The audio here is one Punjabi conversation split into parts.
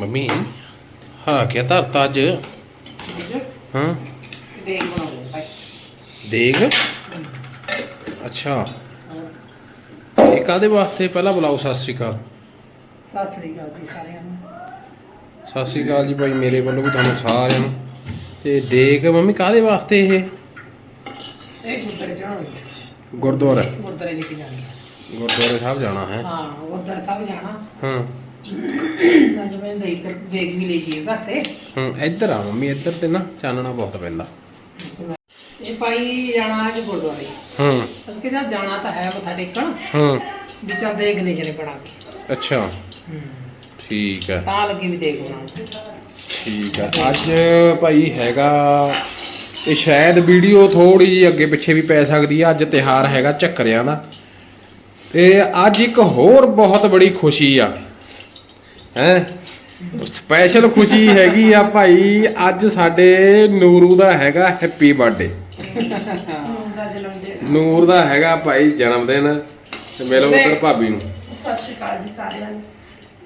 ਮੰਮੀ ਹਾਂ ਕੀ ਧਰਤਾ ਅੱਜ? ਹਾਂ। ਦੇਖ ਬਣਾਉਂਦੇ ਭਾਈ ਦੇਗ? ਅੱਛਾ। ਇਹ ਕਾਦੇ ਵਾਸਤੇ? ਪਹਿਲਾਂ ਬੁਲਾਓ ਸਤਿ ਸ਼੍ਰੀ ਅਕਾਲ। ਸਤਿ ਸ੍ਰੀ ਅਕਾਲ ਜੀ ਸਾਰਿਆਂ ਨੂੰ। ਸਤਿ ਸ਼੍ਰੀ ਅਕਾਲ ਜੀ ਭਾਈ ਮੇਰੇ ਵੱਲੋਂ ਵੀ ਤੁਹਾਨੂੰ ਸਾਰਿਆਂ ਨੂੰ। ਤੇ ਦੇਗ ਮੰਮੀ ਕਾਦੇ ਵਾਸਤੇ ਇਹ? ਇਹ ਗੁਰਦੁਆਰੇ ਗੁਰਦੁਆਰਾ। ਗੁਰਦੁਆਰੇ ਲੈ ਕੇ ਜਾਣੀ। ਗੁਰਦੁਆਰੇ ਸਾਹਿਬ ਜਾਣਾ ਹੈ। ਹਾਂ ਗੁਰਦੁਆਰੇ ਸਾਹਿਬ ਜਾਣਾ। ਹਾਂ। ਮੈਂ ਜਿਵੇਂ ਦੇਖ ਦੇਖ ਵੀ ਲਈ ਜੀ ਘਰ ਤੇ। ਹਾਂ ਇੱਧਰ ਆ ਮੰਮੀ ਇੱਧਰ ਤੇ ਨਾ ਚਾਨਣਾ ਬਹੁਤ ਪੈਂਦਾ। ਇਹ ਭਾਈ ਜਾਣਾ ਅੱਜ ਗੁਰਦੁਆਰੇ। ਹਾਂ। ਅਸੀਂ ਕਿਹਾ ਜਾਣਾ ਤਾਂ ਹੈ ਮੱਥਾ ਟੇਕਣ। ਹਾਂ। ਵੀ ਚੱਲ ਦੇਖ ਲੈ ਜਨੇ ਬਣਾ ਕੇ ਅੱਛਾ ਠੀਕ ਹੈ ਤਾਂ ਲੱਗੀ ਵੀ ਦੇਖ ਠੀਕ ਹੈ ਅੱਜ ਭਾਈ ਹੈਗਾ ਇਹ ਸ਼ਾਇਦ ਵੀਡੀਓ ਥੋੜੀ ਜਿਹੀ ਅੱਗੇ ਪਿੱਛੇ ਵੀ ਪੈ ਸਕਦੀ ਆ ਅੱਜ ਤਿਹਾਰ ਹੈਗਾ ਝੱਕਰਿਆਂ ਦਾ। ਤੇ ਅੱਜ ਇੱਕ ਹੋਰ ਬਹੁਤ ਬੜੀ ਖੁਸ਼ੀ ਆ। ਹੈ? ਸਪੈਸ਼ਲ ਖੁਸ਼ੀ ਹੈਗੀ ਆ ਭਾਈ ਅੱਜ ਸਾਡੇ ਨੂਰੂ ਦਾ ਹੈਗਾ ਹੈਪੀ ਬਰਥਡੇ ਨੂਰ ਦਾ ਹੈਗਾ ਭਾਈ ਜਨਮ ਦਿਨ ਤੇ ਮਿਲੋ ਉਧਰ ਭਾਬੀ ਨੂੰ। ਸਤਿ ਸ਼੍ਰੀ ਅਕਾਲ ਜੀ ਸਾਰਿਆਂ ਨੂੰ।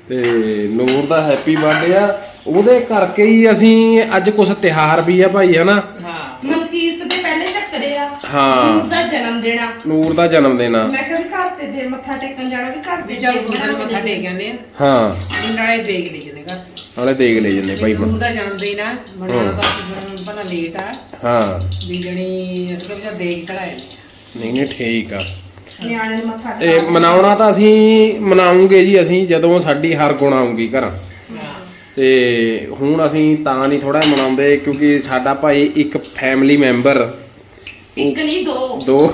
ਤੇ ਨੂਰ ਦਾ ਹੈਪੀ ਬਰਥਡੇ ਆ। ਉਹਦੇ ਕਰਕੇ ਹੀ ਅਸੀਂ ਅੱਜ ਕੁਝ ਤਿਹਾਰ ਵੀ ਆ ਭਾਈ ਹਨਾ? ਹਾਂ। ਮਨਕੀਰਤ ਦੇ ਪਹਿਲੇ ਚੱਕਰੇ ਆ। ਹਾਂ। ਦਾ ਜਨਮ ਦੇਣਾ ਨੂਰ ਦਾ ਜਨਮ ਦਿਨ ਆ। ਮੈਂ ਕਿਹਾ ਵੀ ਤੇ ਜੇ ਮੱਥਾ ਟੇਕਣ ਜਾਣਾ ਵੀ ਘਰ ਤੇ ਵੀ ਚੱਲ ਜੇ ਗੁਰਦੁਆਰੇ ਬਣਾਉਣਾ ਮੱਥਾ ਟੇਕ ਜਾਂਦੇ ਆ। ਹਾਂ। ਨਾਲੇ ਦੇਖ ਲਈ ਜਨੇ ਘਰ। ਨਾਲੇ ਦੇਖ ਲੈ ਜੰਨੇ ਭਾਈ ਭਾਈ ਦਾ ਜਨਮ ਦਿਨ ਆ ਮਨਾਉਣਾ ਤਾਂ ਅਸੀਂ ਲੇਟ ਆ। ਹਾਂ। ਵੀ ਜਣੀ ਅਸੀਂ ਕਿਹਾ ਦੇਖ ਚੜਾਏ ਨਹੀਂ ਨਹੀਂ ਠੀਕ ਆ। ਨਿਆਣੇ ਨੂੰ ਮੱਥਾ ਇਹ ਮਨਾਉਣਾ ਤਾਂ ਅਸੀਂ ਮਨਾਉਂਗੇ ਜੀ ਅਸੀਂ ਜਦੋਂ ਸਾਡੀ ਹਰ ਗੁਣ ਆਉਂਗੀ ਘਰ। ਤੇ ਹੁਣ ਅਸੀਂ ਤਾਂ ਨਹੀਂ ਥੋੜਾ ਮਨਾਉਂਦੇ ਕਿਉਂਕਿ ਸਾਡਾ ਭਾਈ ਇੱਕ ਫੈਮਿਲੀ ਮੈਂਬਰ ਇੱਕ ਨਹੀਂ ਦੋ। ਦੋ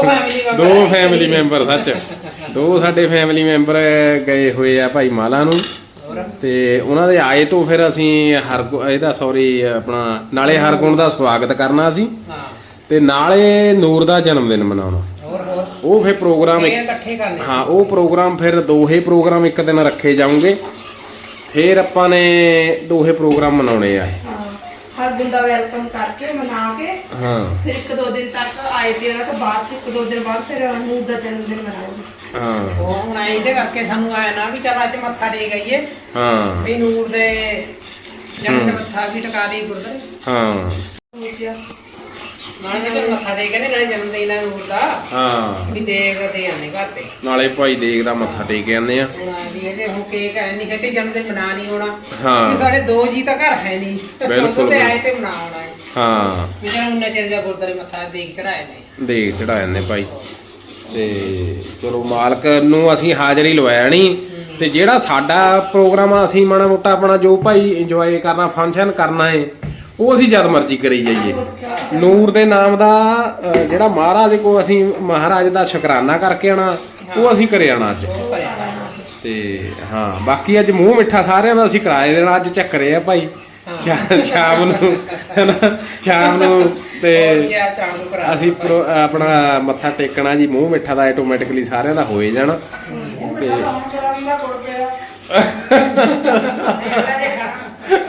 family member ਦੋ ਹੈ, ਫੈਮਿਲੀ ਇੱਕ ਮੈਂਬਰ ਸੱਚ। ਦੋ ਸਾਡੇ ਫੈਮਿਲੀ ਮੈਂਬਰ ਗਏ ਹੋਏ ਆ ਭਾਈ ਮਾਲਾ ਨੂੰ। ਤੇ ਉਹਨਾਂ ਦੇ ਆਏ ਤੋਂ ਫਿਰ ਅਸੀਂ ਹਰ ਇਹਦਾ ਸੌਰੀ ਆਪਣਾ ਨਾਲੇ ਹਰਗੁਣ ਦਾ ਸਵਾਗਤ ਕਰਨਾ ਸੀ। ਹਾਂ। ਤੇ ਨਾਲੇ ਨੂਰ ਦਾ ਜਨਮ ਦਿਨ ਮਨਾਉਣਾ। ਹੋਰ ਹੋਰ। ਉਹ ਫਿਰ ਪ੍ਰੋਗਰਾਮ ਇਹ ਇਕੱਠੇ ਕਰਨੇ। ਹਾਂ ਉਹ ਪ੍ਰੋਗਰਾਮ ਫਿਰ ਦੋਹੇ ਪ੍ਰੋਗਰਾਮ ਇੱਕ ਦਿਨ ਰੱਖੇ ਜਾਣਗੇ ਫਿਰ ਆਪਾਂ ਨੇ ਦੋਹੇ ਪ੍ਰੋਗਰਾਮ ਮਨਾਉਣੇ ਆ। ਇਹ। ਹਰ ਦਿਨ ਦਾ ਵੈਲਕਮ ਕਰਕੇ ਮਨਾ ਕੇ ਹਾਂ। ਫਿਰ ਇੱਕ ਦੋ ਦਿਨ ਤੱਕ ਆਏ ਤੇ ਉਹਨਾਂ ਤੋਂ ਬਾਅਦ ਇੱਕ ਦੋ ਦਿਨ ਬਾਅਦ ਫਿਰ ਨੂਰ ਦਾ ਜਨਮ ਦਿਨ ਮਨਾਉਂਗੇ ਹਾਂ। ਉਹ ਹੁਣ ਆਏ ਇਹਦੇ ਕਰਕੇ ਸਾਨੂੰ ਆਇਆ ਨਾ ਵੀ ਚੱਲ ਅੱਜ ਮੱਥਾ ਟੇਕ ਆਈਏ। ਹਾਂ। ਵੀ ਨੂਰ ਦੇ ਜਨਮ ਮੱਥਾ ਵੀ ਟਕਾ ਲਈ ਗੁਰਦੁਆਰੇ। ਹਾਂ। ਨਾਲੇ ਜਦੋਂ ਮੱਥਾ ਟੇਕ ਆਨੇ ਨਾਲੇ ਜਨਮ ਦਿਨ ਆ ਨੂਰ ਦਾ। ਹਾਂ। ਵੀ ਦੇਖਦੇ ਆਨੇ ਘਰ ਤੇ। ਨਾਲੇ ਭਾਈ ਦੇਖਦਾ ਮੱਥਾ ਟੇਕ ਜਾਂਦੇ ਆ। ਹੁਣ ਵੀ ਇਹਦੇ ਹੁਣ ਕੇਕ ਹੈ ਨਹੀਂ ਖੇਤੇ ਜਨਮ ਦਿਨ ਮਨਾ ਨਹੀਂ ਹੋਣਾ। ਹਾਂ। ਵੀ ਸਾਡੇ ਦੋ ਜੀ ਤਾਂ ਘਰ ਹੈ ਨਹੀਂ ਬਿਲਕੁਲ, ਤੇ ਆਏ ਤੇ ਮਨਾ ਹੈ। ਹਾਂ। ਵੀ ਜਦੋਂ ਉਹਨਾਂ ਚਿਰ ਜਾ ਗੁਰਦੁਆਰੇ ਮੱਥਾ ਦੇਖ ਚੜਾਏ ਨੇ। ਦੇਖ ਚੜਾ ਜਾਂਦੇ ਭਾਈ। ਤੇ ਚਲੋ ਮਾਲਕ ਨੂੰ ਅਸੀਂ ਹਾਜ਼ਰੀ ਲਵਾਇਆ ਨਹੀਂ ਤੇ ਜਿਹੜਾ ਸਾਡਾ ਪ੍ਰੋਗਰਾਮ ਆ ਅਸੀਂ ਮਾੜਾ ਮੋਟਾ ਆਪਣਾ ਜੋ ਭਾਈ ਇੰਜੋਏ ਕਰਨਾ ਫੰਕਸ਼ਨ ਕਰਨਾ ਹੈ ਉਹ ਅਸੀਂ ਜਦ ਮਰਜ਼ੀ ਕਰੀ ਜਾਈਏ। ਨੂਰ ਦੇ ਨਾਮ ਦਾ ਅ, ਜਿਹੜਾ ਮਹਾਰਾਜ ਕੋ ਅਸੀਂ ਮਹਾਰਾਜ ਦਾ ਸ਼ੁਕਰਾਨਾ ਕਰਕੇ ਆਣਾ ਉਹ ਅਸੀਂ ਕਰੇ ਆਣਾ ਅੱਜ। ਉਹ ਤੇ ਹਾਂ ਬਾਕੀ ਅੱਜ ਮੂੰਹ ਮਿੱਠਾ ਸਾਰਿਆਂ ਦਾ ਅਸੀਂ ਕਰਾਏ ਦੇਣਾ ਅੱਜ ਚੱਕਰੇ ਆ ਭਾਈ। ਸ਼ਾ- ਸ਼ਾਮ ਨੂੰ ਹੈਨਾ ਸ਼ਾਮ ਨੂੰ ਤੇ ਹੋਰ ਕਿਆ ਸ਼ਾਮ ਨੂੰ ਕਰਾ ਅਸੀਂ ਪ੍ਰੋ- ਆਪਣਾ ਮੱਥਾ ਟੇਕਣਾ ਜੀ ਮੂੰਹ ਮਿੱਠਾ ਦਾ ਆਟੋਮੈਟਿਕਲੀ ਸਾਰਿਆਂ ਦਾ ਹੋਏ ਜਾਣਾ। ਤੇ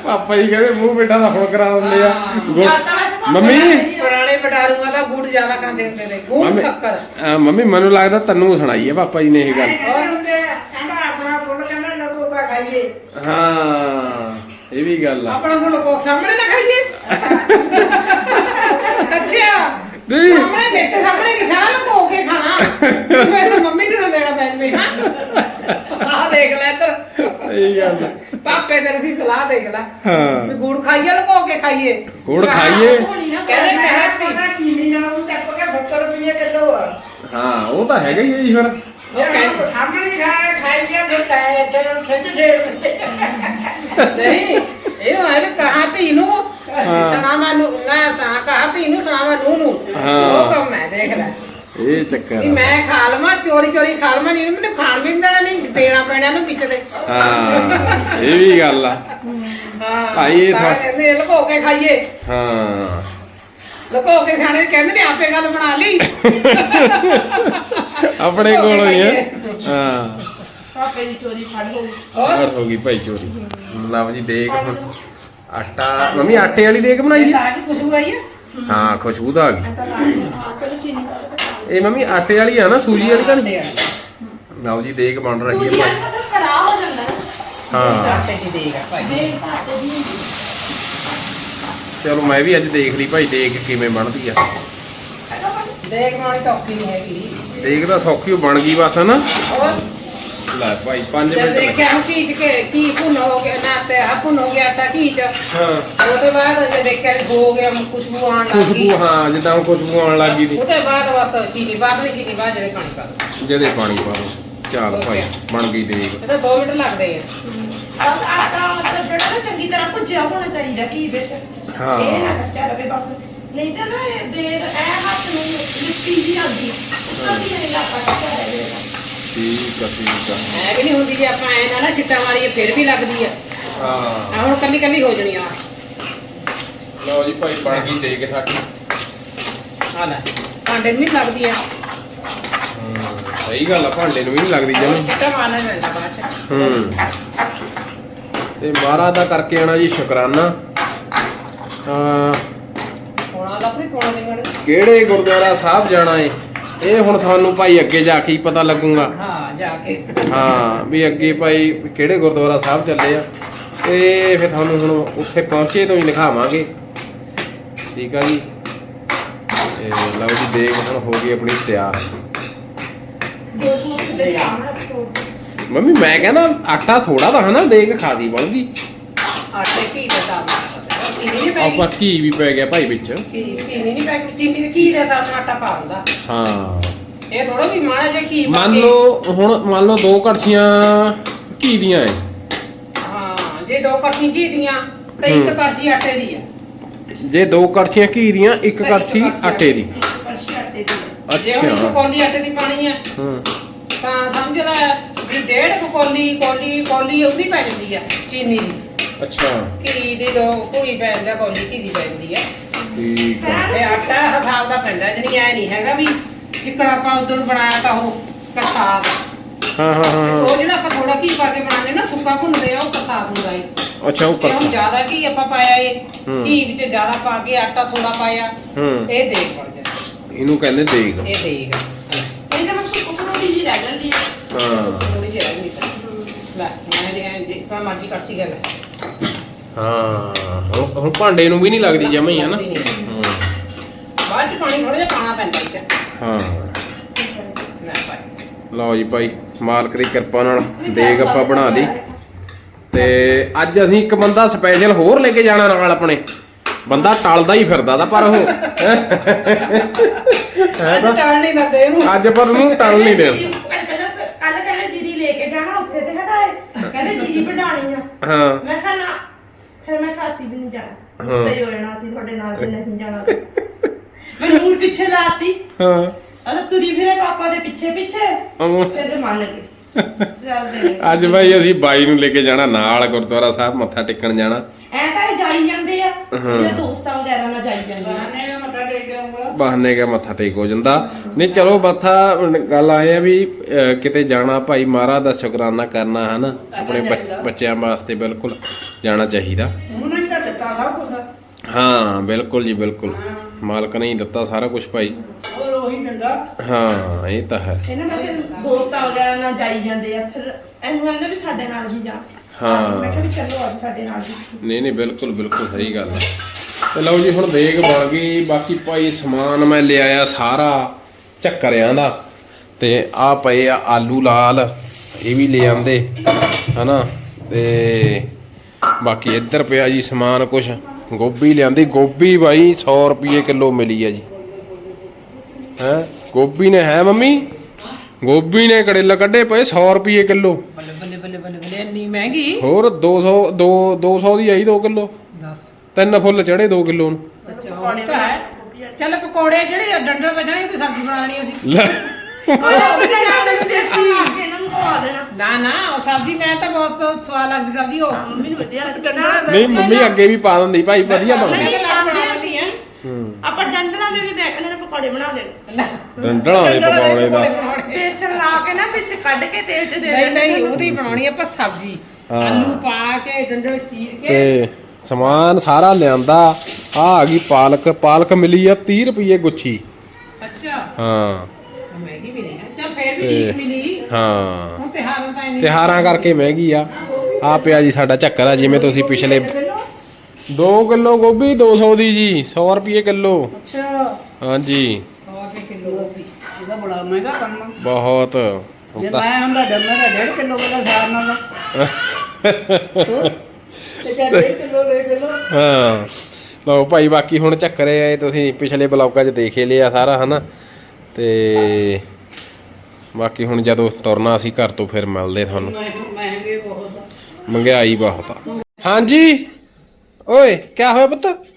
ਪਾਪਾ ਜੀ ਕਹਿੰਦੇ ਮੂੰਹ ਮਿੱਠਾ ਦਾ ਹੁਣ ਕਰਾ ਦਿੰਦੇ ਆ। ਗੁੜ- ਮੰਮੀ। ਪੁਰਾਣੇ ਪਟਾਰੂਆਂ ਦਾ ਗੁੜ ਜ਼ਿਆਦਾ ਖਾਂਦੇ ਹੁੰਦੇ ਨੇ ਗੁੜ ਮੰਮੀ- ਸ਼ੱਕਰ। ਅਹ ਮੰਮੀ ਮੈਨੂੰ ਲੱਗਦਾ ਤੈਨੂੰ ਸੁਣਾਈ ਹੈ ਪਾਪਾ ਜੀ ਨੇ ਇਹ ਗੱਲ। ਆਪਣਾ ਫੁੱਲ ਕਹਿੰਦਾ ਲੱਗੂਗਾ ਖਾਈਏ। ਹਾਂ ਇਹ ਵੀ ਗੱਲ ਆ। ਆਪਣਾ ਗੁੜ ਕੋ ਸਾਹਮਣੇ ਨਾ ਖਾਈਏ। ਅੱਛਾ ਨਹੀਂ। ਸਾਹਮਣੇ ਬੇਟੇ ਸਾਹਮਣੇ ਕਿ ਖਾਣਾ ਲੁਕੋ ਕੇ ਖਾਣਾ। ਮੈਂ ਤਾਂ ਮੰਮੀ ਨੂੰ ਨਾ ਦੇਣਾ ਪੈ ਜਵੇ ਹਾਂ ਆਹ ਦੇਖ ਲੈ ਇੱਧਰ। ਇਹ ਗੱਲ ਆ। ਪਾਪੇ ਤੇਰੇ ਦੀ ਸਲਾਹ ਦੇਖ ਲੈ। ਹਾਂ। ਵੀ ਗੁੜ ਖਾਈਏ ਲੁਕੋ ਕੇ ਖਾਈਏ। ਗੁੜ ਖਾਈਏ। ਕਹਿੰਦੇ ਚਾਹ ਪੀ ਚੀਨੀ ਨਾਲ ਉਹ ਚੱਪ ਕੇ 70 ਰੁਪਏ ਕਿਲੋ ਆ। ਹਾਂ ਉਹ ਤਾਂ ਹੈਗਾ ਹੀ ਹੈ ਜੀ ਫਿਰ। ਇਹ ਸਾਹਮਣੇ ਖਾ ਖਾਈ ਗਿਆ ਫਿਰ ਕਾਇ ਤੇਰੇ ਖਿੱਚ ਦੇ ਨਹੀਂ ਇਹ ਹੈ ਵੀ ਕਹਾ ਤੀ ਨੂੰ ਸਨਾਮਾ ਨੂੰ ਨਾ ਸਾ ਕਹਾ ਤੀ ਨੂੰ ਸਨਾਮਾ ਨੂੰ ਨੂੰ। ਹਾਂ। ਉਹ ਕੰਮ ਹੈ ਦੇਖ ਲੈ। ਇਹ ਚੱਕਰ ਆ। ਮੈਂ ਖਾ ਲਵਾਂ ਚੋਰੀ ਚੋਰੀ ਖਾ ਲਵਾਂ ਨਹੀਂ ਮੈਨੂੰ ਖਾਣ ਵੀ ਦੇਣਾ ਨਹੀਂ ਦੇਣਾ ਪੈਣਾ ਨੂੰ ਵਿੱਚ ਦੇ ਹਾਂ ਇਹ ਵੀ ਗੱਲ ਆ। ਹਾਂ ਭਾਈ ਇਹ ਤਾਂ ਥੋੜਾ- ਕਹਿੰਦੇ ਇਹ ਲੁਕੋ ਕੇ ਖਾਈਏ। ਹਾਂ। ਲੁਕੋ ਕੇ ਖਾਣੇ ਕਹਿੰਦੇ ਨੇ ਆਪੇ ਗੱਲ ਬਣਾ ਲਈ। ਆਪਣੇ ਕੋਲ ਹੀ ਹੈ। ਹਾਂ ਦੀ ਚੋਰੀ ਫੜ ਹੋ ਹੋਰ? ਹੋਰ ਹੋ ਗਈ ਭਾਈ ਚੋਰੀ। ਲਵ ਜੀ ਦੇਖ ਹੁਣ। ਆਟਾ ਮੰਮੀ ਆਟੇ ਵਾਲੀ ਦੇਖ ਬਣਾਈ ਜੀ। ਲਾਜ ਖੁਸ਼ਬੂ ਆਈ ਹੈ ਹਾਂ ਖੁਸ਼ਬੂ ਤਾਂ ਆ ਗਈ। ਤਾਂ ਆ ਇਹ ਮੰਮੀ ਆਟੇ ਵਾਲੀ ਆ ਨਾ ਸੂਜੀ ਵਾਲੀ ਤਾਂ ਨਹੀਂ? ਲਓ ਜੀ ਦੇਖ ਬਣ ਰਹੀ ਹੈ ਭਾਈ। ਖਰਾਬ ਹੋ ਜਾਂਦਾ ਹਾਂ। ਆਟੇ ਦੀ ਦੇਗਾ ਭਾਈ। ਦੇਖ ਘਾਟੇ ਦੀ ਹੁੰਦੀ ਚਲੋ ਮੈਂ ਵੀ ਅੱਜ ਦੇਖ ਲਈ ਭਾਈ ਦੇਖ ਕਿਵੇਂ ਬਣਦੀ ਆ। ਦੇਖ ਮਾਣੀ ਤਾਂ ਔਖੀ ਨਹੀਂ ਹੈਗੀ। ਦੇਖ ਤਾਂ ਸੌਖੀ ਓ ਬਣ ਗਈ ਬਸ ਨਾ ਹੋਰ? ਲੈ ਭਾਈ 5 ਜਦ ਮਿੰਟ ਦੇਖਿਆ ਨੂੰ ਕੀ ਕੇ ਕੀ ਭੁੰਨ ਹੋ ਗਿਆ ਨਾ ਤੇ ਹਪੁੰਨ ਹੋ ਗਿਆ ਆਟਾ ਕੀ ਚ ਹਾਂ। ਉਹਦੇ ਬਾਅਦ ਜੇ ਦੇਖਿਆ ਵੀ ਹੋ ਗਿਆ ਖੁਸ਼ਬੂ ਆਉਣ ਲੱਗ ਗਈ। ਖੁਸ਼ਬੂ ਹਾਂ ਜਿੱਦਾਂ ਹੁਣ ਖੁਸ਼ਬੂ ਆਉਣ ਲੱਗ ਗਈ ਦੀ ਉਹਦੇ ਬਾਅਦ ਬਸ ਚੀਨੀ ਬਾਅਦ ਵਿੱਚ ਚੀਨੀ ਬਾਅਦ ਜਿਹੜੇ ਪਾਣੀ ਪਾ ਦਿਓ ਜਿਹਦੇ ਪਾਣੀ ਪਾ ਦੋ। ਚੱਲ ਭਾਈ ਬਣ ਗਈ ਦੇਖ ਇਹ ਤਾਂ 2 ਮਿੰਟ ਲੱਗਦੇ ਆ। ਬਸ ਆਟਾ ਮਤਲਬ ਜਿਹੜਾ ਨਾ ਚੰਗੀ ਤਰ੍ਹਾਂ ਭੁੱਜਿਆ ਹੋਣਾ ਚਾਹੀਦਾ ਕੀ ਵਿੱਚ। ਹਾਂ। ਇਹ ਨਾ ਕੱਚਾ ਰਵੇ ਬਸ। ਨਹੀਂ ਤਾਂ ਨਾ ਇਹ ਦੇਰ ਐ ਹੱਥ ਨੂੰ ਲਿੱਟੀ ਜੀ ਆਉਂਦੀ ਉੱਤੋਂ ਦੀ ਨਹੀਂ ਆਪਾਂ ਕੱਚਾ ਰਹੇ ਠੀਕ ਆ ਠੀਕ ਆ। ਐ ਵੀ ਨਹੀਂ ਹੁੰਦੀ ਜੇ ਆਪਾਂ ਐ ਨਾ ਨਾ ਛਿੱਟਾ ਮਾਰੀਏ ਫਿਰ ਵੀ ਲੱਗਦੀ ਆ। ਹਾਂ। ਆ ਹੁਣ ਕੱਲੀ ਕੱਲੀ ਹੋ ਜਣੀ ਆ। ਲਓ ਜੀ ਭਾਈ ਬਣ ਗਈ ਦੇਖ ਸਾਡੀ। ਆ ਲੈ ਭਾਂਡੇ ਨੂੰ ਵੀ ਲੱਗਦੀ ਆ। ਸਹੀ ਗੱਲ ਆ ਭਾਂਡੇ ਨੂੰ ਵੀ ਨਹੀਂ ਲੱਗਦੀ ਜਮੀ। ਛਿੱਟਾ ਮਾਰਨਾ ਪੈਂਦਾ ਬਾਅਦ ਚ। ਹੂੰ। ਤੇ ਮਹਾਰਾਜ ਦਾ ਕਰਕੇ ਆਣਾ ਜੀ ਸ਼ੁਕਰਾਨਾ। ਆ ਹੁਣ ਲੱਭੀ ਕੋਣ ਨਹੀਂ ਮੜੇ ਕਿਹੜੇ ਗੁਰਦੁਆਰਾ ਸਾਹਿਬ ਜਾਣਾ ਏ? ਇਹ ਹੁਣ ਤੁਹਾਨੂੰ ਭਾਈ ਅੱਗੇ ਜਾ ਕੇ ਹੀ ਪਤਾ ਲੱਗੂਗਾ। ਹਾਂ ਜਾ ਕੇ। ਹਾਂ ਵੀ ਅੱਗੇ ਭਾਈ ਕਿਹੜੇ ਗੁਰਦੁਆਰਾ ਸਾਹਿਬ ਚੱਲੇ ਆ। ਤੇ ਫਿਰ ਤੁਹਾਨੂੰ ਹੁਣ ਉੱਥੇ ਪਹੁੰਚੇ ਤੋਂ ਹੀ ਦਿਖਾਵਾਂਗੇ ਠੀਕ ਆ ਜੀ। ਤੇ ਲਓ ਜੀ ਦੇਖ ਹੁਣ ਹੋ ਗਈ ਆਪਣੀ ਤਿਆਰ। ਦੋ ਦੇ ਮੰਮੀ ਮੈਂ ਕਹਿੰਦਾ ਆਟਾ ਥੋੜਾ ਤਾਂ ਹਨਾ ਦੇਖ ਖਾਦੀ ਬਣ ਗਈ ਆਟੇ ਕੀ ਦੇ ਸਾਥ ਚੀਨੀ ਨਹੀਂ ਪੈ ਆਪਾਂ ਗਈ ਘੀ ਵੀ ਪੈ ਗਿਆ ਭਾਈ ਵਿੱਚ। ਕੀ ਚੀਨੀ ਨਹੀਂ ਪੈ ਗਈ ਚੀਨੀ ਦੇ ਕੀ ਦੇ ਸਾਥ ਆਟਾ ਪਾ ਦਿੰਦਾ ਹਾਂ। ਇਹ ਥੋੜਾ ਵੀ ਮਾੜਾ ਜਿਹਾ ਕੀ ਪਾ ਮੰਨ ਕੇ- ਲਓ ਹੁਣ ਮੰਨ ਲਓ ਦੋ ਕੜਛੀਆਂ ਘੀ ਦੀਆਂ ਏ ਹਾਂ ਜੇ ਦੋ ਕੜਛੀ ਘੀ ਦੀਆਂ ਤੇ ਇੱਕ ਹੂੰ। ਕੜਛੀ ਆਟੇ ਦੀ ਆ ਜੇ ਦੋ ਕੜਛੀਆਂ ਘੀ ਦੀਆਂ ਇੱਕ ਕੜਛੀ ਕੜਛੀ ਆਟੇ ਦੀ। ਆਟੇ ਦੀ ਜੇ ਹੁਣ ਇੱਕ ਅੱਛਾ ਕੌਲੀ ਆਟੇ ਦੀ ਪਾਣੀ ਆ ਹੂੰ। ਤਾਂ ਸਮਝ ਲੈ ਵੀ ਡੇਢ ਕੁ ਕੌਲੀ ਕੌਲੀ ਕੌਲੀ ਉਹਦੀ ਪੈ ਜਾਂਦੀ ਆ ਚੀਨੀ ਦੀ। ਅੱਛਾ। ਘੀ ਦੀ ਦੋ ਕੋਈ ਪੈ ਜਾਂਦਾ ਕੌਲੀ ਘੀ ਦੀ ਪੈ ਜਾਂਦੀ ਆ। ਠੀਕ ਆ। ਤੇ ਆਟਾ ਹਿਸਾਬ ਦਾ ਪੈਂਦਾ ਜਣੀ ਐ ਨਹੀਂ ਹੈਗਾ ਵੀ ਜਿੱਕਣ ਆਪਾਂ ਉਦੋਂ ਬਣਾਇਆ ਤਾਂ ਉਹ ਕਸਾਬ ਹਾਂ ਹਾਂ ਹਾਂ ਹਾਂ। ਉਹ ਜਿਹੜਾ ਆਪਾਂ ਥੋੜਾ ਘੀ ਪਾ ਕੇ ਬਣਾਉਂਦੇ ਨਾ ਸੁੱਕਾ ਭੁੰਨਦੇ ਆ ਉਹ ਕਸਾਬ ਹੁੰਦਾ ਏ। ਅੱਛਾ ਉਹ ਇਹ ਹੁਣ ਜ਼ਿਆਦਾ ਘੀ ਆਪਾਂ ਪਾਇਆ ਏ ਹੂੰ। ਘੀ ਵਿੱਚ ਜ਼ਿਆਦਾ ਪਾ ਕੇ ਆਟਾ ਥੋੜਾ ਪਾਇਆ ਹੂੰ। ਇਹ ਦੇਗ ਬਣ ਜਾਂਦਾ ਇਹਨੂੰ ਕਹਿੰਦੇ ਦੇਗ। ਇਹ ਦੇਗ। ਇਹ ਤਾਂ ਸੁੱਕ ਬਣਾਉਣੀ ਜੀ ਰਹਿ ਜਾਂਦੀ ਹੈ ਹਾਂ। ਥੋੜੀ ਜਿਹੀ ਰਹਿ ਗਈ ਲੈ ਮੈਂ ਜੇ ਜੇ ਕਾ ਮਰਜ਼ੀ ਕਰਸੀ ਗੱਲ। ਹਾਂ ਹੁਣ ਹੁਣ ਭਾਂਡੇ ਨੂੰ ਵੀ ਨਹੀਂ ਲੱਗਦੀ ਜਮਾ ਹੀ ਹੈ ਨਾ। ਹੂੰ। ਬਾਅਦ ਚ ਪਾਣੀ ਥੋੜਾ ਜਿਹਾ ਪਾਣਾ ਪੈਂਦਾ ਇੱਥੇ। ਹਾਂ। ਲਓ ਜੀ ਭਾਈ ਮਾਲਕ ਦੀ ਕਿਰਪਾ ਨਾਲ ਦੇਗ ਆਪਾਂ ਬਣਾ ਲਈ। ਤੇ ਅੱਜ ਅਸੀਂ ਇੱਕ ਬੰਦਾ ਸਪੈਸ਼ਲ ਹੋਰ ਲੈ ਕੇ ਜਾਣਾ ਨਾਲ ਆਪਣੇ। ਬੰਦਾ ਟਲਦਾ ਹੀ ਫਿਰਦਾ ਦਾ ਪਰ ਉਹ। ਹੈ? ਅੱਜ ਤਾਂ ਟਾਲ ਨਹੀਂ ਦਿੰਦੇ ਇਹਨੂੰ ਅੱਜ ਪਰ ਉਹਨੂੰ ਟਲ ਨਹੀਂ ਦੇਣਾ। ਕੱਲ ਕਹਿੰਦੇ ਜੀਰੀ ਲੈ ਕੇ ਜਾਣਾ ਉੱਥੇ ਤੇ ਹਟਾਏ ਕਹਿੰਦੇ ਜੀਰੀ ਵਢਾਣੀ ਆ। ਹਾਂ। ਮੈਂ ਕਿਹਾ ਨਾ ਫਿਰ ਮੈਂ ਖਾਸੀ ਵੀ ਨਹੀਂ ਜਾਣਾ। ਹਾਂ। ਸਹੀ ਹੋ ਜਾਣਾ ਸੀ ਤੁਹਾਡੇ ਨਾਲ ਤੇ ਨਹੀਂ ਜਾਣਾ। ਮੈਂ ਨੂਰ ਪਿੱਛੇ ਲਾਤੀ। ਹਾਂ। ਅਦਾ ਤੁਰੀ ਫਿਰੇ ਪਾਪਾ ਦੇ ਪਿੱਛੇ ਪਿੱਛੇ। ਫਿਰ ਮੰਨ ਗਏ। ਚੱਲਦੇ ਅੱਜ ਭਾਈ ਅਸੀਂ ਬਾਈ ਨੂੰ ਲੈ ਕੇ ਜਾਣਾ ਨਾਲ ਗੁਰਦੁਆਰਾ ਸਾਹਿਬ ਮੱਥਾ ਟੇਕਣ ਜਾਣਾ। ਐ ਤਾਂ ਇਹ ਜਾਈ ਜਾਂਦੇ ਆ। ਹਾਂ। ਮੇਰੇ ਦੋਸਤਾਂ ਵਗੈਰਾ ਨਾਲ ਜਾਈ ਜਾਂਦੇ ਆ। ਬਹਾਨੇ ਨਾਲ ਮੱਥਾ ਟੇਕ ਕੇ ਮੱਥਾ ਟੇਕ ਹੋ ਜਾਂਦਾ। ਨਹੀਂ ਚਲੋ ਮੱਥਾ ਗੱਲ ਆਏ ਆ ਵੀ ਕਿਤੇ ਜਾਣਾ ਭਾਈ ਮਹਾਰਾਜ ਦਾ ਸ਼ੁਕਰਾਨਾ ਕਰਨਾ ਹਨਾ? ਆਪਣੇ ਬੱਚ- ਬੱਚਿਆਂ ਵਾਸਤੇ ਬਿਲਕੁਲ ਜਾਣਾ ਚਾਹੀਦਾ। ਉਹਨਾਂ ਨੇ ਤਾਂ ਦਿੱਤਾ ਸਭ ਕੁਝ ਹਾਂ ਬਿਲਕੁਲ ਜੀ ਬਿਲਕੁਲ। ਮਾਲਕ ਨੇ ਹੀ ਦਿੱਤਾ ਸਾਰਾ ਕੁਝ ਭਾਈ। ਹੋਰ ਉਹੀ ਚੰਗਾ। ਹਾਂ ਇਹ ਤਾਂ ਹੈ। ਇਹਨਾਂ ਵੈਸੇ ਦੋਸਤਾਂ ਵਗੈਰਾ ਨਾਲ ਜਾਈ ਜਾਂਦੇ ਆ ਫਿਰ ਇਹਨੂੰ ਕਹਿੰਦੇ ਵੀ ਸਾਡੇ ਨਾਲ ਵੀ ਜਾ। ਹਾਂ। ਮੈਂ ਕਿਹਾ ਵੀ ਚਲੋ ਅੱਜ ਸਾਡੇ ਨਾਲ ਵੀ ਨਹੀਂ ਨਹੀਂ ਬਿਲਕੁਲ ਬਿਲਕੁਲ ਸਹੀ ਗੱਲ ਹੈ। ਤੇ ਲਓ ਜੀ ਹੁਣ ਦੇਗ ਬਣ ਗਈ। ਬਾਕੀ ਭਾਈ ਸਮਾਨ ਮੈਂ ਲਿਆਇਆ ਸਾਰਾ ਚੱਕਰਿਆਂ ਦਾ। ਤੇ ਆ ਪਏ ਆ ਆਲੂ ਲਾਲ ਇਹ ਵੀ ਲੈ ਆਂਦੇ ਹਨਾ? ਤੇ ਬਾਕੀ ਇੱਧਰ ਪਿਆ ਜੀ ਸਮਾਨ ਕੁਛ। ਗੋਭੀ ਲਿਆਂਦੀ ਗੋਭੀ ਬਾਈ 100 ਰੁਪਏ ਕਿਲੋ ਮਿਲੀ ਆ ਜੀ। ਹੈ? ਗੋਭੀ ਨੇ ਹੈ ਮੰਮੀ? ਗੋਭੀ ਨੇ ਕੜੇਲਾ ਕੱਢੇ ਪਏ 100 ਰੁਪਏ ਕਿਲੋ। ਬੱਲੇ ਬੱਲੇ ਬੱਲੇ ਬੱਲੇ ਬੱਲੇ ਇੰਨੀ ਮਹਿੰਗੀ? ਹੋਰ 200 2 200 ਦੀ ਆਈ 2 ਕਿਲੋ। ਦੱਸ। ਤਿੰਨ ਫੁੱਲ ਚੜੇ 2 ਕਿਲੋ ਨੂੰ। ਪਕੌੜੇ ਤਾਂ ਹੈ। ਚੱਲ ਪਕੌੜੇ ਜਿਹੜੇ ਡੰਡਲ ਬਚਣੇ ਉਹਦੀ ਸਬਜ਼ੀ ਬਣਾ ਲੈਣੀ ਅਸੀਂ। ਲੈ। ਉਹ ਵੀ ਜਾਣ ਦੇ ਦੇਸੀ। ਨੂੰ ਦੇਣਾ। ਨਾ ਨਾ ਉਹ ਸਬਜ਼ੀ ਮੈਂ ਤਾਂ ਬਹੁਤ ਸਵਾਦ ਲੱਗਦੀ ਸਬਜ਼ੀ ਉਹ ਮੰਮੀ ਨੂੰ ਵਧੀਆ ਲੱਗਦਾ ਡੰਡਲ ਨਹੀਂ ਮੰਮੀ ਅੱਗੇ ਵੀ ਪਾ ਦਿੰਦੀ ਭਾਈ ਵਧੀਆ ਬਣਦੀ। ਨਹੀਂ, ਲੱਗ ਖਾਂਦੇ ਬਣਾ ਅਸੀਂ। ਹੈ ਹੂੰ। ਆਪਾਂ ਡੰਡਲਾਂ ਦੇ ਵੀ ਮੈਂ ਕਹਿੰਦੇ ਨੇ ਪਕੌੜੇ ਬਣਾ ਦੇਣੇ। ਡੰਡਲਾਂ ਦੇ। ਪਕੌੜੇ ਦਾ ਬੇਸਣ ਲਾ ਕੇ ਨਾ ਵਿੱਚ ਕੱਢ ਕੇ ਤੇਲ 'ਚ ਦੇ ਨਹੀਂ ਦੇਣੇ। ਨਹੀਂ ਉਹਦੀ ਬਣਾਉਣੀ ਆਪਾਂ ਸਬਜ਼ੀ। ਹਾਂ। ਆਲੂ ਪਾ ਕੇ ਡੰਡਲ ਚੀਰ ਕੇ। ਤੇ ਸਮਾਨ ਸਾਰਾ ਲਿਆਂਦਾ। ਆ ਆ ਗਈ ਪਾਲਕ। ਪਾਲਕ ਮਿਲੀ ਆ 30 ਰੁਪਏ ਗੁੱਛੀ। ਅੱਛਾ। ਹਾਂ ਮਹਿੰਗੀ ਵੀ ਨਹੀਂ ਹੈ ਚੱਲ ਫੇਰ ਵੀ ਤੇ- ਠੀਕ ਮਿਲੀ। ਹਾਂ। ਹੁਣ ਤਿਹਾਰਾਂ ਤਾਂ ਇੰਨੀ ਤਿਹਾਰਾਂ ਕਰਕੇ ਮਹਿੰਗੀ ਆ। ਆ ਪਿਆ ਜੀ ਸਾਡਾ ਚੱਕਰ ਆ ਜਿਵੇਂ ਤੁਸੀਂ ਪਿਛਲੇ 2 ਕਿਲੋ ਗੋਭੀ 200 ਦੀ ਜੀ 100 ਰੁਪਏ ਕਿਲੋ। ਅੱਛਾ। ਹਾਂਜੀ। 100 ਰੁਪਏ ਕਿਲੋ ਸੀ ਇਹਦਾ ਬੜਾ ਮਹਿੰਗਾ ਕੰਮ ਆ। ਬਹੁਤ। ਜੇ ਹੁਣ ਤਾਂ ਮੈਂ ਹੁੰਦਾ ਜੰਮੇ ਦਾ 1.5 ਕਿਲੋ ਵਾਲਾ ਸਾਰ ਨਾਲ। ਤੇ ਕਾ 1.5 ਕਿਲੋ ਲੈ ਕਿਲੋ ਹਾਂ। ਲਓ ਭਾਈ ਬਾਕੀ ਹੁਣ ਚੱਕਰੇ ਆਏ ਤੁਸੀਂ ਪਿਛਲੇ ਬਲੌਗਾਂ 'ਚ ਦੇਖ ਹੀ ਲਿਆ ਸਾਰਾ ਹਨਾ? ਤੇ ਬਾਕੀ ਹੁਣ ਜਦੋਂ ਤੁਰਨਾ ਅਸੀਂ ਘਰ ਤੋਂ ਫਿਰ ਮਿਲਦੇ ਤੁਹਾਨੂੰ। ਮਹਿ- ਮਹਿੰਗੇ ਬਹੁਤ ਆ। ਮਹਿੰਗਾਈ ਬਹੁਤ ਆ। ਹਾਂਜੀ? ਓਏ ਕੀ ਹੋਇਆ ਪੁੱਤ?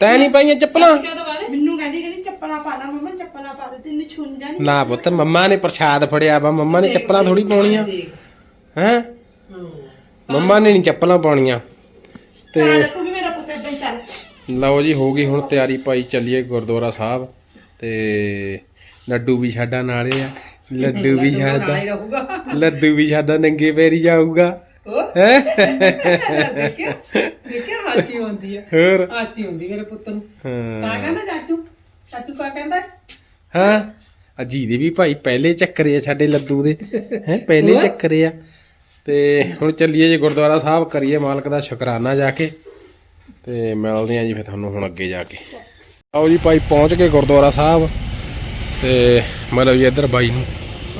ਤੈ ਨਹੀਂ ਪਾਈਆਂ ਚੱਪਲਾਂ? ਕਿਹਦਾ ਵਾਲੇ? ਮੈਨੂੰ ਕਹਿੰਦੀ ਕਹਿੰਦੀ ਚੱਪਲਾਂ ਪਾ ਲਾ ਮੰਮਾ ਚੱਪਲਾਂ ਪਾ ਦੇ ਤੈਨੂੰ ਛੁੰਨ ਜਾਣੀ ਨਾ। ਪੁੱਤ ਮੰਮਾ ਨੇ ਪ੍ਰਸ਼ਾਦ ਫੜਿਆ ਵਾ ਮੰਮਾ ਨੇ ਚੱਪਲਾਂ ਥੋੜੀ ਪਾਉਣੀਆਂ। ਹੈ? ਮੰਮਾ ਨੇ ਨਹੀਂ ਚੱਪਲਾਂ ਪਾਉਣੀਆਂ। ਤੇ ਤੇ ਤੂੰ ਵੀ ਮੇਰਾ ਪੁੱਤ ਏਦਾਂ ਹੀ ਚੱਲ। ਲਓ ਜੀ ਹੋ ਗਈ ਹੁਣ ਤਿਆਰੀ ਭਾਈ ਚੱਲੀਏ ਗੁਰਦੁਆਰਾ ਸਾਹਿਬ। ਤੇ ਲੱਡੂ ਵੀ ਸਾਡਾ ਨਾਲੇ ਆ। ਲੱਡੂ ਵੀ ਹੀ ਰਹੂਗਾ। ਲੱਡੂ ਵੀ ਸਾਡਾ ਨੰਗੇ ਪੈਰੀ ਜਾਊਗਾ। ਉਹ ਹੈ? ਦੇਖਿਆ? ਦੇਖਿਆ? ਹਾਚੀ ਹੁੰਦੀ ਹੈ ਹੋਰ? ਹਾਚੀ ਹੁੰਦੀ ਮੇਰੇ ਪੁੱਤ ਨੂੰ। ਕਾ ਹਾਂ ਕਹਿੰਦਾ ਚਾਚੂ? ਚਾਚੂ ਕਾ ਕਹਿੰਦਾ? ਹਾਂ? ਅਜੀ ਦੇ ਵੀ ਭਾਈ ਪਹਿਲੇ ਚੱਕਰੇ ਆ ਸਾਡੇ ਲੱਡੂ ਦੇ। ਹੈ? ਪਹਿਲੇ ਹੋਰ? ਚੱਕਰੇ ਆ। ਤੇ ਹੁਣ ਚੱਲੀਏ ਜੀ ਗੁਰਦੁਆਰਾ ਸਾਹਿਬ ਕਰੀਏ ਮਾਲਕ ਦਾ ਸ਼ੁਕਰਾਨਾ ਜਾ ਕੇ। ਤੇ ਮਿਲਦੇ ਆ ਜੀ ਫਿਰ ਤੁਹਾਨੂੰ ਹੁਣ ਅੱਗੇ ਜਾ ਕੇ। ਆਓ ਜੀ ਭਾਈ ਪਹੁੰਚ ਗਏ ਗੁਰਦੁਆਰਾ ਸਾਹਿਬ। ਤੇ ਮਤਲਬ ਜੀ ਇੱਧਰ ਬਾਈ ਨੂੰ।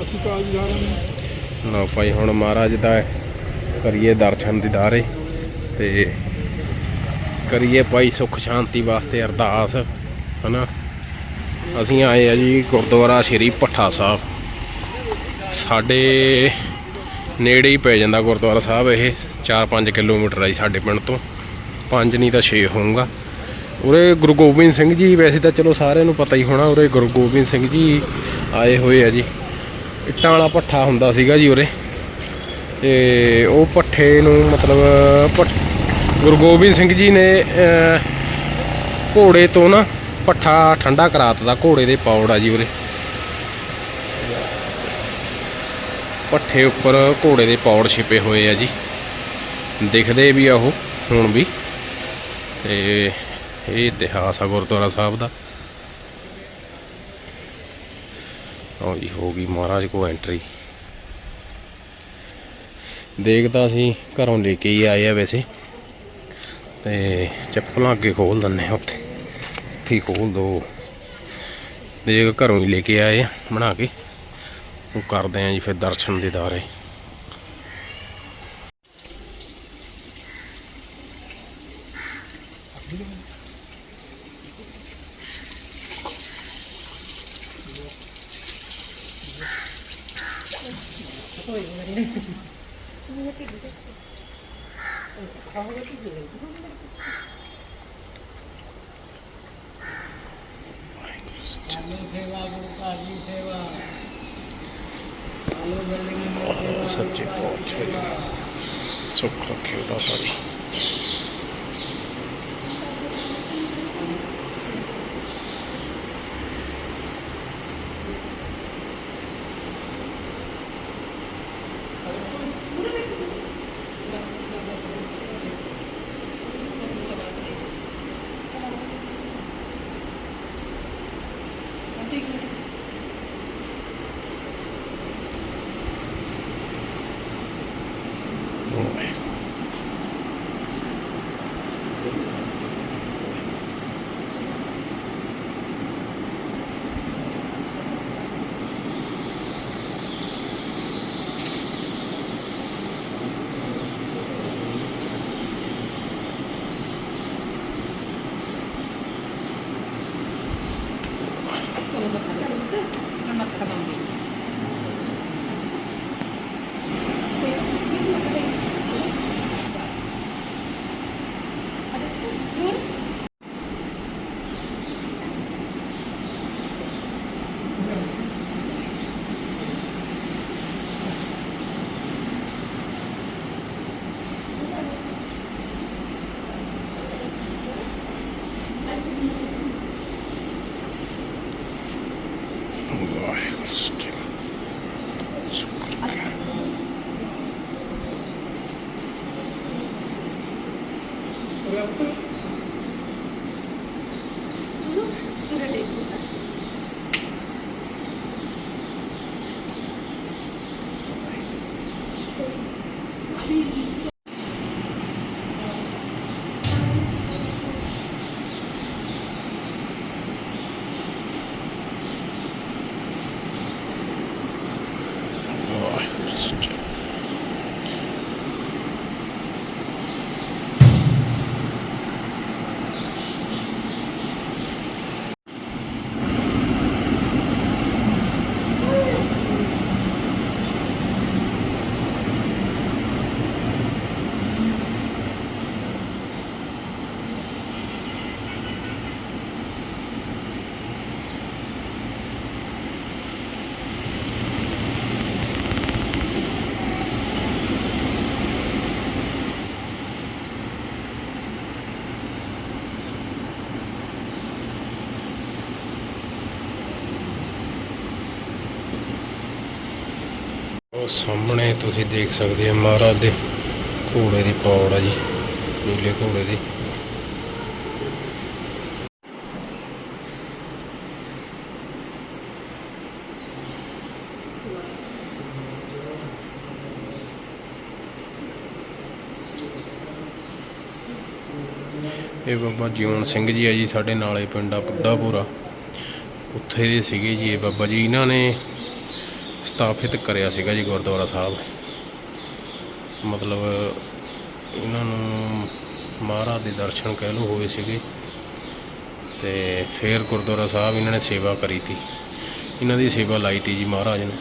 ਅਸੀਂ ਕਾਲ ਜਾ ਰਹੇ ਲਓ ਭਾਈ ਹੁਣ ਮਹਾਰਾਜ ਦਾ ਕਰੀਏ ਦਰਸ਼ਨ ਦੀਦਾਰੇ ਤੇ ਕਰੀਏ ਭਾਈ ਸੁੱਖ ਸ਼ਾਂਤੀ ਵਾਸਤੇ ਅਰਦਾਸ ਹਨਾ? ਅਸੀਂ ਆਏ ਆ ਜੀ ਗੁਰਦੁਆਰਾ ਸ਼੍ਰੀ ਭੱਠਾ ਸਾਹਿਬ। ਸਾਡੇ ਨੇੜੇ ਹੀ ਪੈ ਜਾਂਦਾ ਗੁਰਦੁਆਰਾ ਸਾਹਿਬ ਇਹ 4-5 ਕਿਲੋਮੀਟਰ ਆ ਜੀ ਸਾਡੇ ਪਿੰਡ ਤੋਂ। 5 ਨਹੀਂ ਤਾਂ 6 ਹੋਊਗਾ। ਉਰੇ ਗੁਰੂ ਗੋਬਿੰਦ ਸਿੰਘ ਜੀ, ਵੈਸੇ ਤਾਂ ਚਲੋ ਸਾਰਿਆਂ ਨੂੰ ਪਤਾ ਹੀ ਹੋਣਾ, ਉਰੇ ਗੁਰੂ ਗੋਬਿੰਦ ਸਿੰਘ ਜੀ ਆਏ ਹੋਏ ਆ ਜੀ। ਇੱਟਾਂ ਵਾਲਾ ਪੱਠਾ ਹੁੰਦਾ ਸੀਗਾ ਜੀ ਉਰੇ। ਤੇ ਉਹ ਪੱਠੇ ਨੂੰ ਮਤਲਬ ਭੱਠ- ਗੁਰੂ ਗੋਬਿੰਦ ਸਿੰਘ ਜੀ ਨੇ ਘੋੜੇ ਤੋਂ ਨਾ ਪੱਠਾ ਠੰਡਾ ਕਰਾਤਾ ਦਾ ਘੋੜੇ ਦੇ ਪੌੜ ਆ ਜੀ ਉਰੇ। ਪੱਠੇ ਉੱਪਰ ਘੋੜੇ ਦੇ ਪੌੜ ਛਿਪੇ ਹੋਏ ਆ ਜੀ। ਦਿਖਦੇ ਵੀ ਆ ਉਹ, ਹੁਣ ਵੀ। ਤੇ ਇਹ ਇਤਿਹਾਸ ਆ ਗੁਰਦੁਆਰਾ ਸਾਹਿਬ ਦਾ। ਆਓ ਜੀ ਹੋ ਗਈ ਮਹਾਰਾਜ ਕੋ ਐਂਟਰੀ ਦੇਖਦਾ ਅਸੀਂ ਘਰੋਂ ਲੈ ਕੇ ਹੀ ਆਏ ਆ ਵੈਸੇ। ਤੇ ਚੱਪਲਾਂ ਅੱਗੇ ਖੋਲ ਦਿੰਨੇ ਆ ਉੱਥੇ। ਉੱਥੇ ਹੀ ਖੋਲ ਦੋ। ਦੇਖ ਘਰੋਂ ਹੀ ਲੈ ਕੇ ਆਏ ਆ ਬਣਾ ਕੇ। ਉਹ ਕਰਦੇ ਆ ਜੀ ਫਿਰ ਦਰਸ਼ਨ ਦੀਦਾਰੇ ਸੇਵਾ ਗੁਰੂ ਘਰ ਦੀ ਸੇਵਾ ਸੱਚੇ ਪਾਤਸ਼ਾਹ ਸੁੱਖ ਰੱਖਿਓ ਦਾਤਾ ਜੀ ਵਾਹਿਗੁਰੂ ਸਾਹਮਣੇ ਤੁਸੀਂ ਦੇਖ ਸਕਦੇ ਹੋ ਮਹਾਰਾਜ ਦੇ ਘੋੜੇ ਦੀ ਪੌੜ ਆ ਜੀ, ਨੀਲੇ ਘੋੜੇ ਦੀ। ਇਹ ਬਾਬਾ ਜੀਵਨ ਸਿੰਘ ਜੀ ਆ ਜੀ, ਸਾਡੇ ਨਾਲੇ ਪਿੰਡ ਆ ਬੁੱਢਾਪੁਰਾ ਉੱਥੇ ਦੇ ਸੀਗੇ ਜੀ ਇਹ ਬਾਬਾ ਜੀ। ਇਹਨਾਂ ਨੇ ਸਥਾਪਿਤ ਕਰਿਆ ਸੀਗਾ ਜੀ ਗੁਰਦੁਆਰਾ ਸਾਹਿਬ। ਮਤਲਬ ਇਹਨਾਂ ਨੂੰ ਮਹਾਰਾਜ ਦੇ ਦਰਸ਼ਨ ਕਹਿ ਲਓ ਹੋਏ ਸੀਗੇ। ਤੇ ਫਿਰ ਗੁਰਦੁਆਰਾ ਸਾਹਿਬ ਇਹਨਾਂ ਨੇ ਸੇਵਾ ਕਰੀ ਤੀ। ਇਹਨਾਂ ਦੀ ਸੇਵਾ ਲਾਈ ਤੀ ਜੀ ਮਹਾਰਾਜ ਨੇ।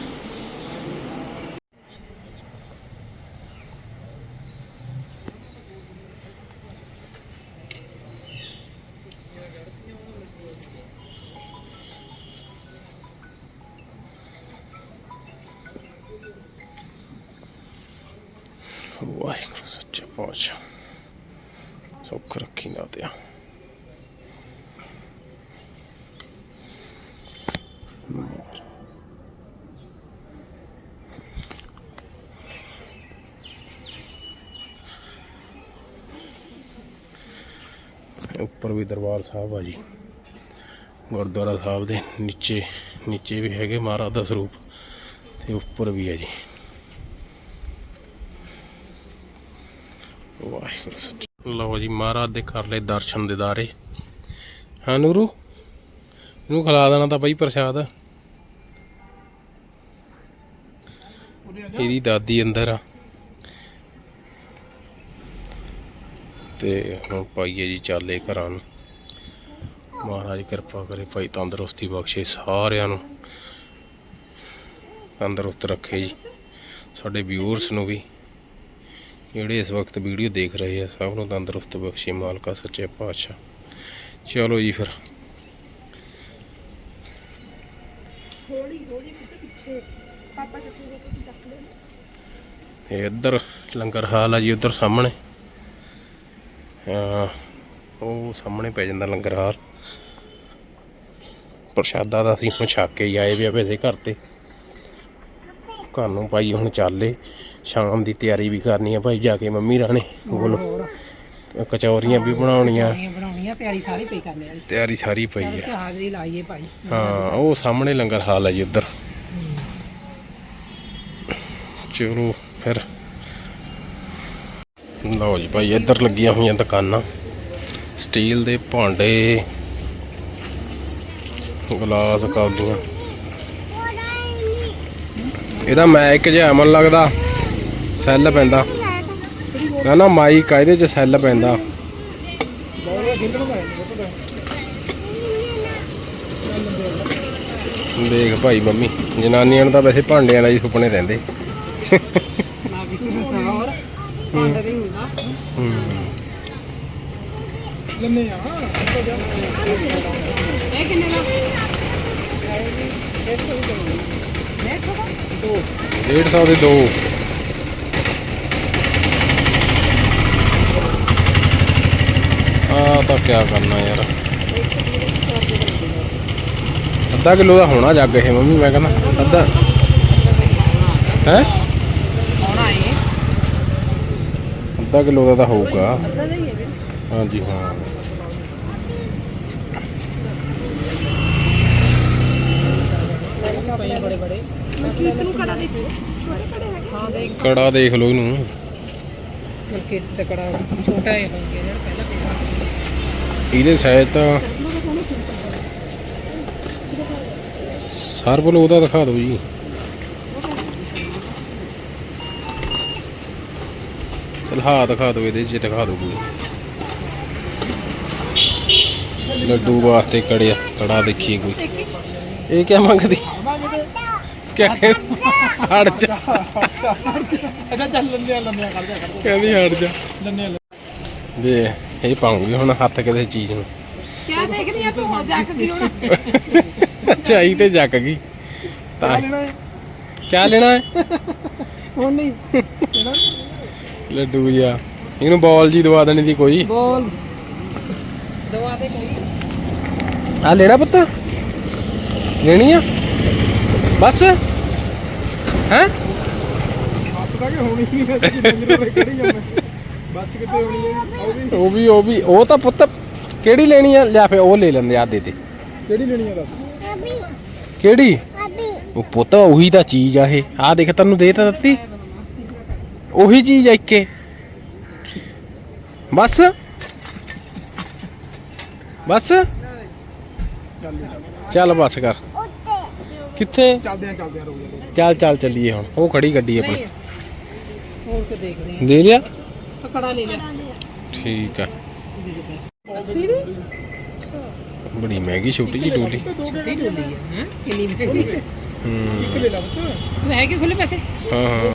ਵਾਹਿਗੁਰੂ ਸੱਚੇ ਪਾਤਸ਼ਾਹ ਸੁੱਖ ਰੱਖੀ ਨਾ ਤੇ ਉੱਪਰ ਵੀ ਦਰਬਾਰ ਸਾਹਿਬ ਆ ਜੀ। ਗੁਰਦੁਆਰਾ ਸਾਹਿਬ ਦੇ ਨੀਚੇ ਨੀਚੇ ਵੀ ਹੈਗੇ ਮਹਾਰਾਜ ਦਾ ਸਰੂਪ ਤੇ ਉੱਪਰ ਵੀ ਹੈ ਜੀ ਵਾਹਿਗੁਰੂ ਸੱਚਾ ਲਓ ਜੀ, ਮਹਾਰਾਜ ਦੇ ਕਰ ਲਏ ਦਰਸ਼ਨ ਦਿਦਾਰੇ। ਹਾਂ, ਨੂਰੂ? ਇਹਨੂੰ ਖਿਲਾ ਦੇਣਾ ਤਾਂ ਬਈ ਪ੍ਰਸ਼ਾਦ। ਇਹਦੀ ਦਾਦੀ ਅੰਦਰ ਆ। ਤੇ ਹੁਣ ਪਾਈਏ ਜੀ ਚਾਲੇ ਘਰਾਂ ਨੂੰ। ਮਹਾਰਾਜ ਕਿਰਪਾ ਕਰੇ ਭਾਈ ਤੰਦਰੁਸਤੀ ਬਖਸ਼ੇ ਸਾਰਿਆਂ ਨੂੰ। ਤੰਦਰੁਸਤ ਰੱਖੇ ਜੀ। ਸਾਡੇ ਵਿਊਅਰਸ ਨੂੰ ਵੀ। ਜਿਹੜੇ ਇਸ ਵਕਤ ਵੀਡੀਓ ਦੇਖ ਰਹੇ ਆ ਸਭ ਨੂੰ ਤੰਦਰੁਸਤ ਬਖਸ਼ੇ ਮਾਲਕਾ ਸੱਚੇ ਪਾਤਸ਼ਾਹ। ਚਲੋ ਜੀ ਫਿਰ। ਹੌਲੀ ਕਿਤੇ ਪਿੱਛੇ। ਪਾਪਾ ਚੱਕੂਗਾ ਤੁਸੀਂ ਚੱਕ ਲੈਣਾ ਤੇ ਇੱਧਰ ਲੰਗਰ ਹਾਲ ਆ ਜੀ ਉੱਧਰ ਸਾਹਮਣੇ। ਉਹ ਸਾਹਮਣੇ ਪੈ ਜਾਂਦਾ ਲੰਗਰ ਹਾਲ। ਪ੍ਰਸ਼ਾਦਾ ਦਾ ਅਸੀਂ ਹੁਣ ਛੱਕ ਕੇ ਆਏ ਵੀ ਆ ਵੈਸੇ ਘਰ ਤੇ। ਘਰ ਨੂੰ ਭਾਈ ਹੁਣ ਚੱਲੇ ਸ਼ਾਮ ਦੀ ਤਿਆਰੀ ਵੀ ਕਰਨੀ ਆ ਭਾਈ ਜਾ ਕੇ ਮੰਮੀ ਰਾਣੇ ਕੋਲ। ਕਚੌਰੀਆਂ ਵੀ ਬਣਾਉਣੀਆਂ। ਤਿਆਰੀ ਸਾਰੀ ਪਈ ਕਰਨੇ ਵਾਲੀ ਤਿਆਰੀ ਸਾਰੀ ਪਈ ਚੱਲ ਆ ਤੇ ਹਾਜ਼ਰੀ ਲਾਈਏ ਭਾਈ। ਹਾਂ ਉਹ ਸਾਹਮਣੇ ਲੰਗਰ ਹਾਲ ਹੈ ਜੀ ਉੱਧਰ। ਚਲੋ ਫਿਰ। ਲਓ ਜੀ ਭਾਈ ਇੱਧਰ ਲੱਗੀਆਂ ਹੋਈਆਂ ਦੁਕਾਨਾਂ। ਸਟੀਲ ਦੇ ਭਾਂਡੇ ਗਲਾਸ ਕਾਪੀਆਂ ਇਹਦਾ ਮੈਕ ਜਿਹਾ ਅਮਨ ਲੱਗਦਾ। ਸੈੱਲ ਪੈਂਦਾ। ਨਾ ਨਾ ਮਾਈਕ ਆ ਇਹਦੇ ਚ ਸੈੱਲ ਪੈਂਦਾ। ਦੇਖ ਭਾਈ ਮੰਮੀ ਜਨਾਨੀਆਂ ਨੂੰ ਤਾਂ ਵੈਸੇ ਭਾਂਡਿਆਂ ਨਾਲ ਹੀ ਸੁਪਨੇ ਰਹਿੰਦੇ। ਲੈਨੇ ਆ ਇਹ ਕਿੰਨੇ ਦਾ? 150 ਕਰਨਾ ਯਾਰ। ਅੱਧਾ ਕਿਲੋ ਦਾ ਹੋਣਾ ਜੱਗ ਇਹ ਮੰਮੀ ਮੈਂ ਕਹਿੰਦਾ ਅੱਧਾ। ਹੈ? ਹੋਣਾ ਇਹ ਅੱਧਾ ਕਿਲੋ ਦਾ ਤਾਂ ਹੋਊਗਾ। ਹਾਂਜੀ ਹਾਂ। ਪਏ ਬੜੇ ਬੜੇ ਤੂੰ ਕੜਾ ਦੇ ਛੋਟੇ ਕੜੇ ਹੈਗੇ। ਹਾਂ ਦੇਖ। ਕੜਾ ਦੇਖ ਲਓ ਇਹਨੂੰ। ਕਿ ਤਕੜਾ ਛੋਟਾ ਹੀ ਹੋ ਗਿਆ ਯਾਰ ਪਹਿਲਾਂ ਪਿਆ ਇਹਦੇ ਸਾਈਜ਼ ਤਾਂ ਸਰਬਲ ਉਹਦਾ ਦਿਖਾ ਦਿਓ ਜੀ। ਹਾਂ ਦਿਖਾ ਦਿਓ ਇਹਦੇ 'ਚ ਦਿਖਾ ਦਿਓ ਕੋਈ। ਲੱਡੂ ਵਾਸਤੇ ਕੜਿਆ ਕੜਾ ਦੇਖੀਏ ਕੋਈ। ਇਹ ਕੀ ਮੰਗਦੀ? ਕਿਆ ਹਟ ਜਾ। ਇਹਦਾ ਚੱਲ ਲੰਨੇ ਲੰਨੇ ਕਰ ਜਾ। ਕਰ ਕਹਿੰਦੀ ਹਟ ਜਾ। ਲੰਨੇ ਦੇ ਇਹ ਪਾਉਂਗੀ ਹੁਣ ਹੱਥ ਕਿਸੇ ਚੀਜ਼ ਨੂੰ। ਕਿਆ ਦੇਖਦੀ ਆ ਤੂੰ ਜੱਕ ਦੀ ਹੁਣ। ਚਾਈ ਤੇ ਜੱਕ ਗਈ। ਤਾਂ ਲੈਣਾ ਹੈ? ਕਿਆ ਲੈਣਾ ਹੈ? ਹੁਣ ਨਹੀਂ। ਲੱਡੂ ਜਿਹਾ। ਇਹਨੂੰ ਬਾਲ ਜੀ ਦਵਾ ਦੇਣੀ ਦੀ ਕੋਈ। ਬੋਲ। ਦਵਾ ਦੇ ਕੋਈ। ਆ ਲੈਣਾ ਪੁੱਤ? ਲੈਣੀ ਆ? ਬਸ? ਹੈ? ਤਾਂ ਕਿ ਹੋਣੀ ਨਹੀਂ ਹੈ ਮੇਰੇ ਖੜੀ ਜਾਂਦਾ ਬੱਸ ਕਿਤੇ ਹੋਣੀ ਹੈ ਉਹ ਵੀ ਉਹ ਵੀ ਉਹ ਵੀ ਉਹ ਤਾਂ ਪੁੱਤ ਕਿਹੜੀ ਲੈਣੀ ਆ? ਲਿਆ ਫੇ ਉਹ ਲੈ ਲੈਂਦੇ ਆ ਦੇ ਦੇ ਕਿਹੜੀ ਲੈਣੀ ਹੈ ਦੱਸ ਕਿਹੜੀ? ਉਹ ਪੁੱਤ ਉਹੀ ਤਾਂ ਚੀਜ਼ ਆ ਇਹ। ਆ ਦੇਖ ਤੈਨੂੰ ਦੇ ਤਾਂ ਦਿੱਤੀ। ਉਹੀ ਚੀਜ਼ ਆ ਇੱਕੇ। ਬਸ? ਬਸ? ਚੱਲ ਚੱਲ ਬਸ ਕਰ। ਕਿੱਥੇ? ਚੱਲਦੇ ਆ ਚੱਲਦੇ ਆ ਰੁਕ ਜਾ ਚੱਲ ਚੱਲ ਚੱਲੀਏ ਹੁਣ। ਉਹ ਖੜੀ ਗੱਡੀ ਆਪਣੀ। ਹੋਰ ਕੋ ਦੇਖਦੇ ਆ? ਦੇ ਲਿਆ? ਪਕੜਾ ਲੈ ਲੈ ਠੀਕ ਆ। ਬੜੀ ਮਹਿੰਗੀ ਛੋਟੀ ਜੀ ਡੋਲੀ। ਡੋਲੀ ਹੈ? ਕਿੰਨੀ ਮਹਿੰਗੀ? ਹੂੰ ਇੱਕ ਲੈ ਲਾ ਪੁੱਤ। ਲੈ ਕੇ ਖੁੱਲੇ ਪੈਸੇ। ਹਾਂ ਹਾਂ।